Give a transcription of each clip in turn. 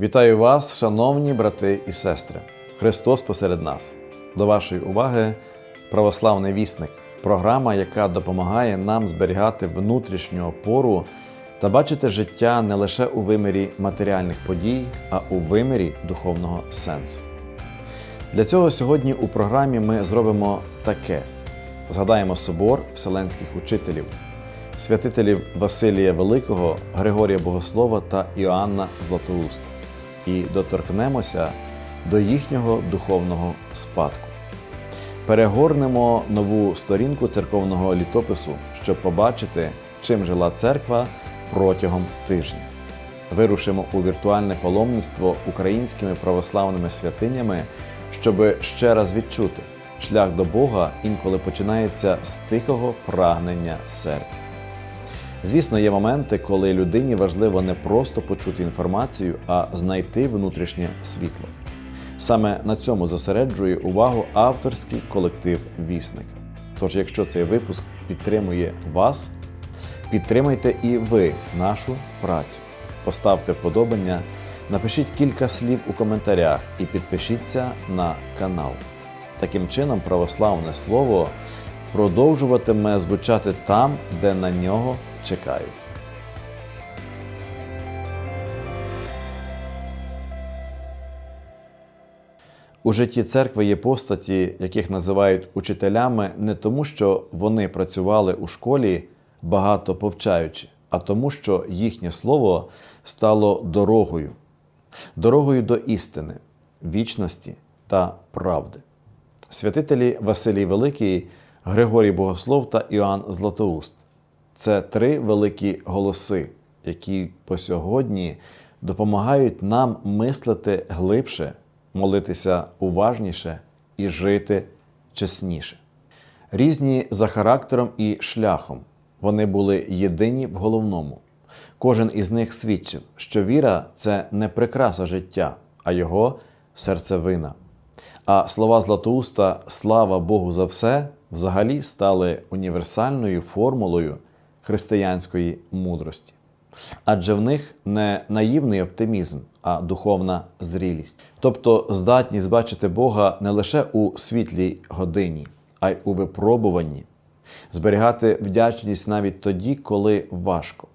Вітаю вас, шановні брати і сестри. Христос посеред нас. До вашої уваги православний вісник програма, яка допомагає нам зберігати внутрішню опору та бачити життя не лише у вимірі матеріальних подій, а у вимірі духовного сенсу. Для цього сьогодні у програмі ми зробимо таке: згадаємо собор вселенських учителів, святителів Василія Великого, Григорія Богослова та Іоанна Златоуста і доторкнемося до їхнього духовного спадку. Перегорнемо нову сторінку церковного літопису, щоб побачити, чим жила церква протягом тижня. Вирушимо у віртуальне паломництво українськими православними святинями, щоб ще раз відчути, шлях до Бога інколи починається з тихого прагнення серця. Звісно, є моменти, коли людині важливо не просто почути інформацію, а знайти внутрішнє світло. Саме на цьому зосереджує увагу авторський колектив Вісник. Тож, якщо цей випуск підтримує вас, підтримайте і ви нашу працю. Поставте вподобання, напишіть кілька слів у коментарях і підпишіться на канал. Таким чином, православне слово продовжуватиме звучати там, де на нього чекають. У житті церкви є постаті, яких називають учителями не тому, що вони працювали у школі багато повчаючи, а тому, що їхнє слово стало дорогою, дорогою до істини, вічності та правди. Святителі Василій Великий, Григорій Богослов та Іоанн Златоуст це три великі голоси, які по сьогодні допомагають нам мислити глибше, молитися уважніше і жити чесніше. Різні за характером і шляхом. Вони були єдині в головному. Кожен із них свідчив, що віра це не прикраса життя, а його серцевина. А слова Златоуста Слава Богу за все взагалі стали універсальною формулою християнської мудрості. Адже в них не наївний оптимізм, а духовна зрілість, тобто здатність бачити Бога не лише у світлій годині, а й у випробуванні, зберігати вдячність навіть тоді, коли важко,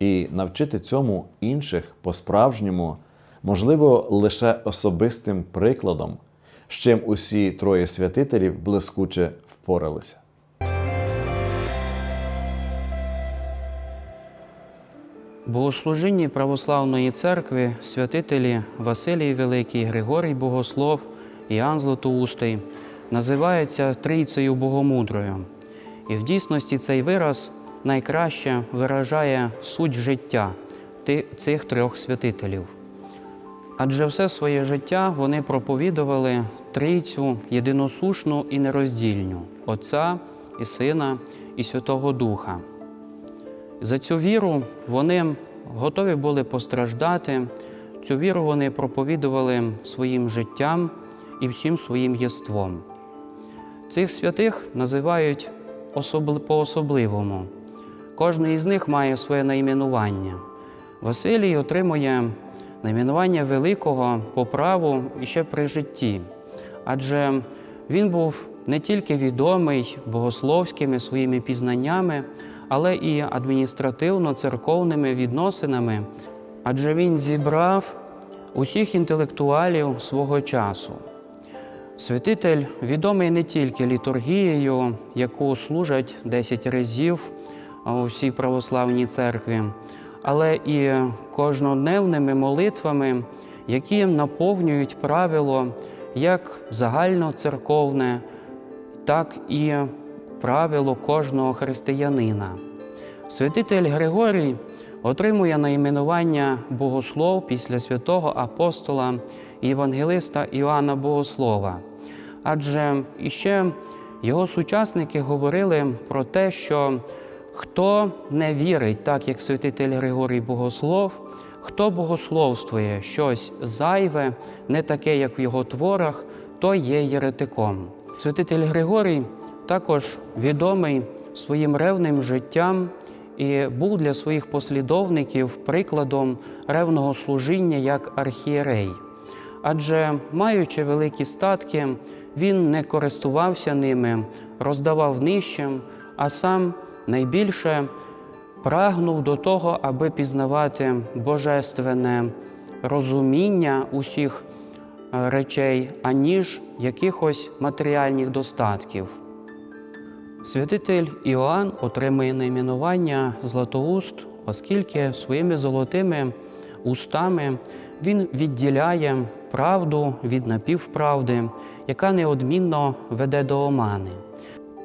і навчити цьому інших по-справжньому, можливо, лише особистим прикладом, з чим усі троє святителів блискуче впоралися. Богослужінні православної церкви святителі Василій Великий, Григорій Богослов, Іоанн Златоустий називаються Трійцею Богомудрою. І в дійсності цей вираз найкраще виражає суть життя цих трьох святителів. Адже все своє життя вони проповідували трійцю єдиносушну і нероздільну Отця і Сина і Святого Духа. За цю віру вони готові були постраждати. Цю віру вони проповідували своїм життям і всім своїм єством. Цих святих називають по-особливому. Кожний із них має своє найменування. Василій отримує найменування великого по праву і ще при житті, адже він був не тільки відомий богословськими своїми пізнаннями, але і адміністративно-церковними відносинами, адже він зібрав усіх інтелектуалів свого часу. Святитель відомий не тільки літургією, яку служать 10 разів у всій православній церкві, але і кожнодневними молитвами, які наповнюють правило як загальноцерковне, так і правило кожного християнина. Святитель Григорій отримує найменування богослов після святого апостола і євангелиста Іоанна Богослова. Адже іще його сучасники говорили про те, що хто не вірить, так як святитель Григорій Богослов, хто богословствує щось зайве, не таке, як в його творах, то є єретиком. Святитель Григорій також відомий своїм ревним життям і був для своїх послідовників прикладом ревного служіння як архієрей. Адже, маючи великі статки, він не користувався ними, роздавав нижчим, а сам найбільше прагнув до того, аби пізнавати божественне розуміння усіх е, речей, аніж якихось матеріальних достатків. Святитель Іоанн отримує найменування Златоуст, оскільки своїми золотими устами він відділяє правду від напівправди, яка неодмінно веде до омани.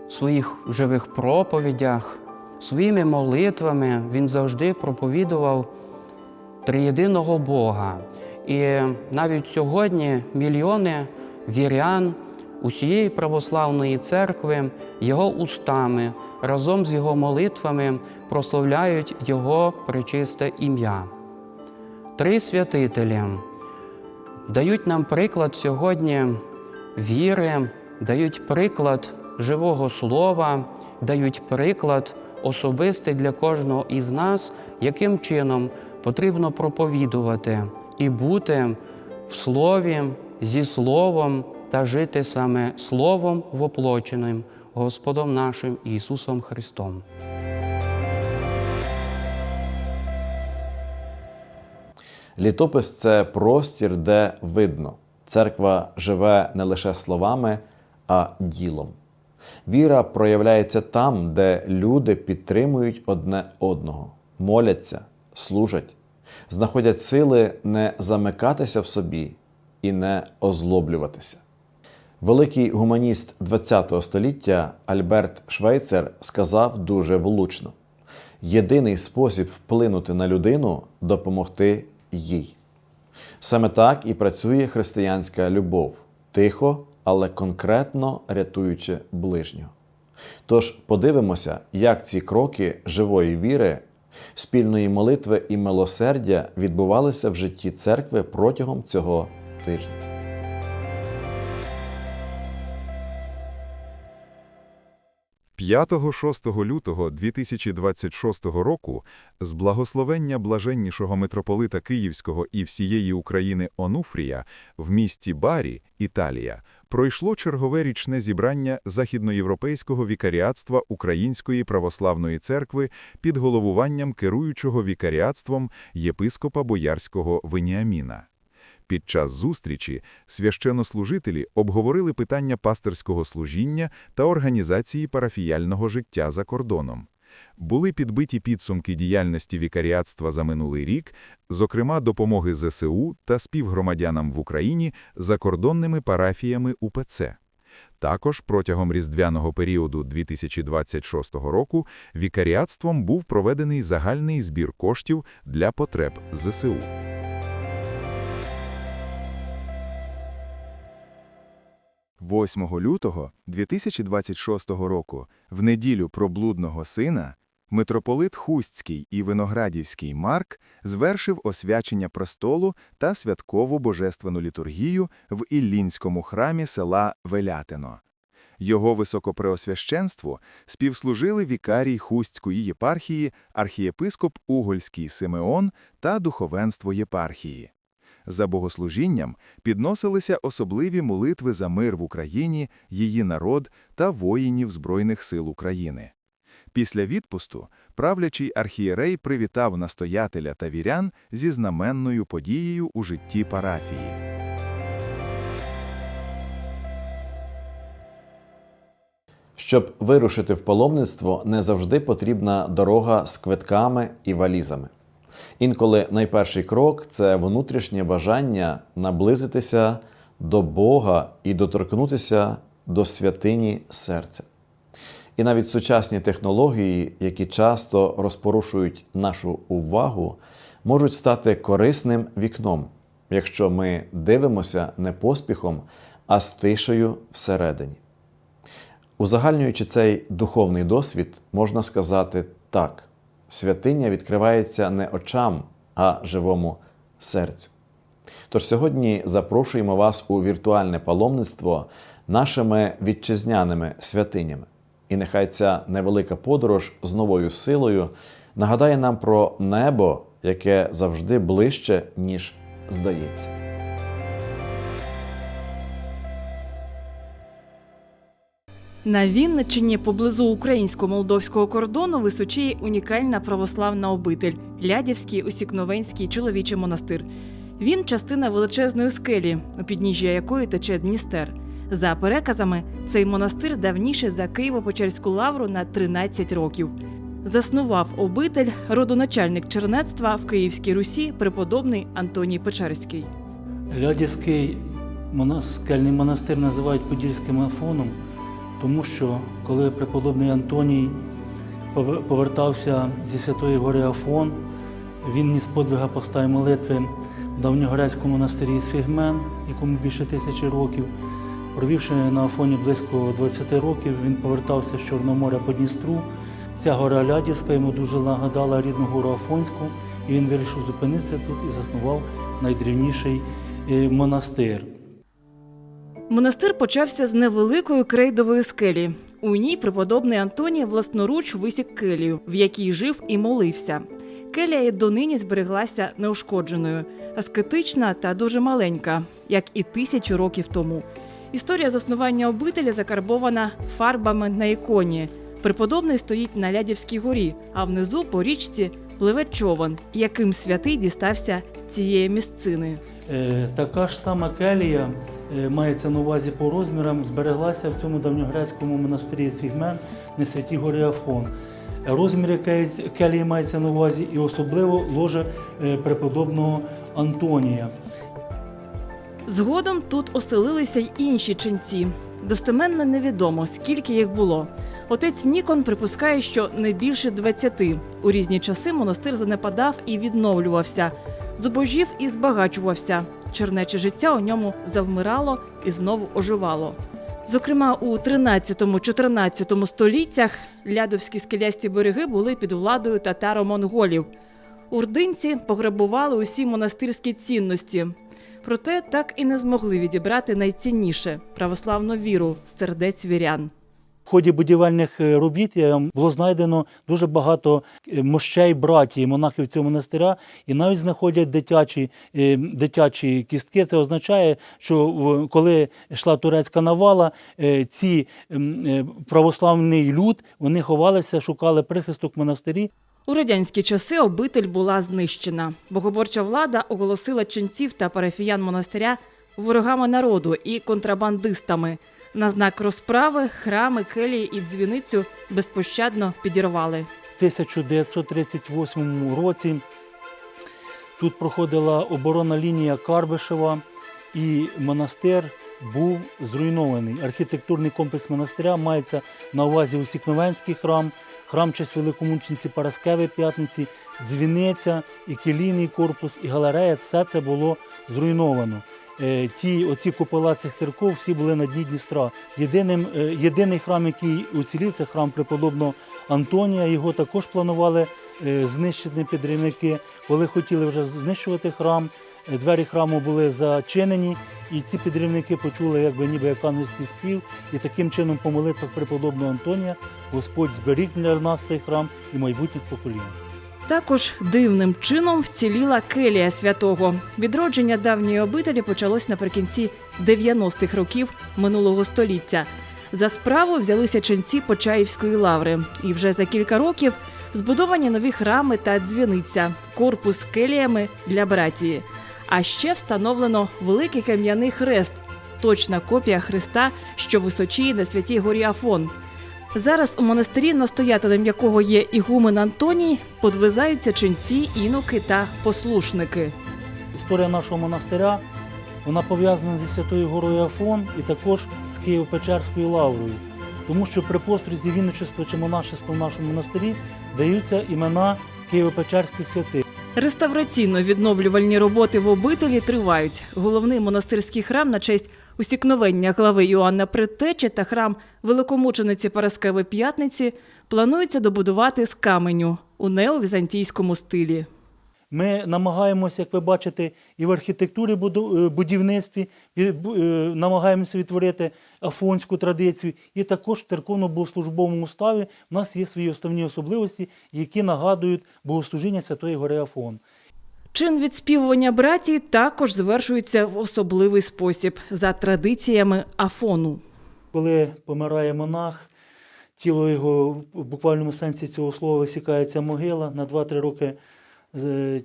В своїх живих проповідях, своїми молитвами він завжди проповідував триєдиного Бога. І навіть сьогодні мільйони вірян усієї православної церкви його устами разом з його молитвами прославляють Його пречисте ім'я. Три святителі дають нам приклад сьогодні віри, дають приклад живого слова, дають приклад особистий для кожного із нас, яким чином потрібно проповідувати і бути в слові, зі словом та жити саме Словом воплоченим Господом нашим Ісусом Христом. Літопис це простір, де видно, церква живе не лише словами, а ділом. Віра проявляється там, де люди підтримують одне одного, моляться, служать, знаходять сили не замикатися в собі і не озлоблюватися. Великий гуманіст ХХ століття Альберт Швейцер сказав дуже влучно: єдиний спосіб вплинути на людину допомогти їй. Саме так і працює християнська любов тихо, але конкретно рятуючи ближнього. Тож подивимося, як ці кроки живої віри, спільної молитви і милосердя відбувалися в житті церкви протягом цього тижня. – 5-6 лютого 2026 року з благословення блаженнішого митрополита Київського і всієї України Онуфрія в місті Барі, Італія, пройшло чергове річне зібрання Західноєвропейського вікаріатства Української православної церкви під головуванням керуючого вікаріатством єпископа Боярського Веніаміна. Під час зустрічі священнослужителі обговорили питання пастирського служіння та організації парафіяльного життя за кордоном. Були підбиті підсумки діяльності вікаріатства за минулий рік, зокрема допомоги ЗСУ та співгромадянам в Україні закордонними парафіями УПЦ. Також протягом різдвяного періоду 2026 року вікаріатством був проведений загальний збір коштів для потреб ЗСУ. – 8 лютого 2026 року, в неділю про блудного сина, митрополит Хустський і Виноградівський Марк звершив освячення престолу та святкову божественну літургію в Іллінському храмі села Велятино. Його високопреосвященству співслужили вікарій Хустської єпархії, архієпископ Угольський Симеон та духовенство єпархії. За богослужінням підносилися особливі молитви за мир в Україні, її народ та воїнів Збройних сил України. Після відпусту правлячий архієрей привітав настоятеля та вірян зі знаменною подією у житті парафії. Щоб вирушити в паломництво, не завжди потрібна дорога з квитками і валізами. Інколи найперший крок це внутрішнє бажання наблизитися до Бога і доторкнутися до святині серця. І навіть сучасні технології, які часто розпорушують нашу увагу, можуть стати корисним вікном, якщо ми дивимося не поспіхом, а з тишею всередині. Узагальнюючи цей духовний досвід, можна сказати так: святиня відкривається не очам, а живому серцю. Тож сьогодні запрошуємо вас у віртуальне паломництво нашими вітчизняними святинями. І нехай ця невелика подорож з новою силою нагадає нам про небо, яке завжди ближче, ніж здається. На Вінниччині поблизу українсько-молдовського кордону височіє унікальна православна обитель Лядівський усікновенський чоловічий монастир. Він частина величезної скелі, у підніжжя якої тече Дністер. За переказами, цей монастир давніше за Києво-Печерську лавру на 13 років. Заснував обитель родоначальник чернецтва в Київській Русі преподобний Антоній Печерський. Лядівський скельний монастир називають Подільським Афоном, тому що коли преподобний Антоній повертався зі Святої гори Афон, він ніс подвига поста й молитви в давньогрецькому монастирі Сфігмен, якому більше тисячі років. Провівши на Афоні близько 20 років, він повертався з Чорного моря по Дністру. Ця гора Лядівська йому дуже нагадала рідну гору Афонську, і він вирішив зупинитися тут і заснував найдрівніший е, монастир. Монастир почався з невеликої крейдової скелі. У ній преподобний Антоній власноруч висік келію, в якій жив і молився. Келія й донині збереглася неушкодженою, аскетична та дуже маленька, як і тисячу років тому. Історія заснування обителі закарбована фарбами на іконі. Преподобний стоїть на Лядівській горі, а внизу по річці пливе човен, яким святий дістався цієї місцини. Е, Така ж сама келія мається на увазі по розмірам, збереглася в цьому давньогрецькому монастирі Сфігмен на святій горі Афон. Розміри келії мається на увазі і особливо ложе е, преподобного Антонія. Згодом тут оселилися й інші ченці. Достеменно невідомо, скільки їх було. Отець Нікон припускає, що не більше 20. У різні часи монастир занепадав і відновлювався, зубожів і збагачувався. Чернече життя у ньому завмирало і знову оживало. Зокрема, у 13-14 століттях лядовські скелясті береги були під владою татаро-монголів. Урдинці пограбували усі монастирські цінності. Проте так і не змогли відібрати найцінніше православну віру сердець вірян. В ході будівельних е, робіт е, було знайдено дуже багато е, мощей братії, монахів цього монастиря, і навіть знаходять дитячі, дитячі кістки. Це означає, що коли йшла турецька навала, ці православний люд вони ховалися, шукали прихисток в монастирі. У радянські часи обитель була знищена. Богоборча влада оголосила ченців та парафіян монастиря ворогами народу і контрабандистами. На знак розправи храми, келії і дзвіницю безпощадно підірвали. 1938 році тут проходила оборонна лінія Карбишева, і монастир був зруйнований. Архітектурний комплекс монастиря мається на увазі Усікновенський храм, храм честь великомучениці Параскеви П'ятниці, дзвіниця, і келійний корпус, і галерея. Все це було зруйновано. Е, Ті, оті купола цих церков всі були на дні Дністра. Єдиним, е, єдиний храм, який уцілів, це храм преподобного Антонія. Його також планували е, знищити підривники. Коли хотіли вже знищувати храм, двері храму були зачинені, і ці підривники почули, якби ніби як ангельський спів, і таким чином по молитвах преподобного Антонія Господь зберіг для нас цей храм і майбутніх поколінь. Також дивним чином вціліла келія святого. Відродження давньої обителі почалось наприкінці 90-х років минулого століття. За справу взялися ченці Почаївської лаври, і вже за кілька років збудовані нові храми та дзвіниця, корпус келіями для братії. А ще встановлено великий кам'яний хрест, точна копія хреста, що височіє на святій горі Афон. Зараз у монастирі, настоятелем якого є ігумен Антоній, подвизаються ченці, інуки та послушники. Історія нашого монастиря вона пов'язана зі Святою Горою Афон і також з Києво-Печерською лаврою. Тому що при пострізі вінничества чи монашества в нашому монастирі даються імена Києво-Печерських святих. Реставраційно-відновлювальні роботи в обителі тривають. Головний монастирський храм на честь усікновення глави Іоанна Предтечі та храм великомучениці Параскеви П'ятниці планується добудувати з каменю у неовізантійському стилі. Ми намагаємося, як ви бачите, і в архітектурі е, будівництві е, намагаємося відтворити афонську традицію. І також в церковно-богослужбовому уставі в нас є свої основні особливості, які нагадують богослужіння Святої Гори Афон. Чин відспівування братії також завершується в особливий спосіб за традиціями Афону. Коли помирає монах, тіло його в буквальному сенсі цього слова висікається могила, на 2-3 роки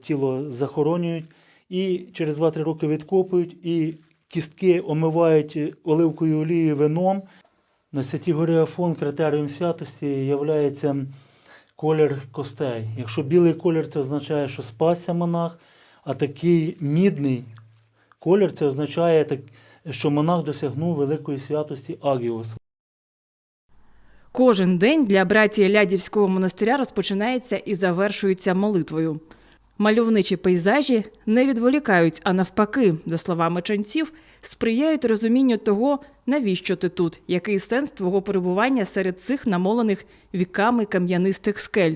тіло захоронюють, і через 2-3 роки відкопують, і кістки омивають оливкою олією вином. На Святій горі Афон критерієм святості є колір костей. Якщо білий колір, це означає, що спасся монах, а такий мідний колір це означає, що монах досягнув великої святості Агіос. Кожен день для братії Лядівського монастиря розпочинається і завершується молитвою. Мальовничі пейзажі не відволікають, а навпаки, за словами ченців, сприяють розумінню того, навіщо ти тут, який сенс твого перебування серед цих намолених віками кам'янистих скель.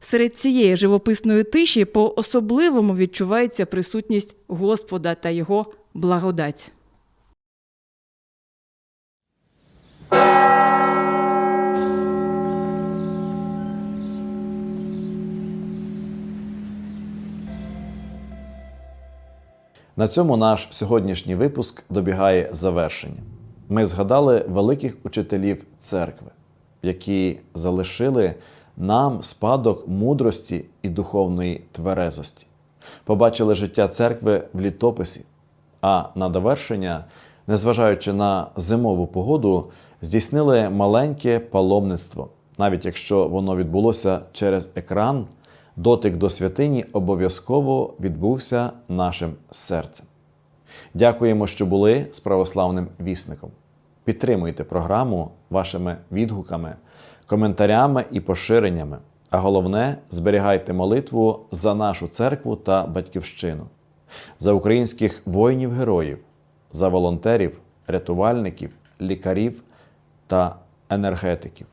Серед цієї живописної тиші по-особливому відчувається присутність Господа та його благодать. На цьому наш сьогоднішній випуск добігає завершення. Ми згадали великих учителів церкви, які залишили нам спадок мудрості і духовної тверезості. Побачили життя церкви в літописі, а на довершення, незважаючи на зимову погоду, здійснили маленьке паломництво. Навіть якщо воно відбулося через екран, дотик до святині обов'язково відбувся нашим серцем. Дякуємо, що були з православним вісником. Підтримуйте програму вашими відгуками, коментарями і поширеннями. А головне, зберігайте молитву за нашу церкву та батьківщину, за українських воїнів-героїв, за волонтерів, рятувальників, лікарів та енергетиків,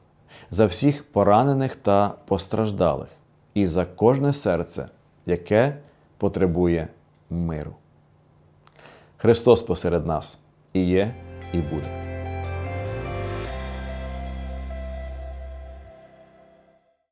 за всіх поранених та постраждалих і за кожне серце, яке потребує миру. Христос посеред нас і є, і буде.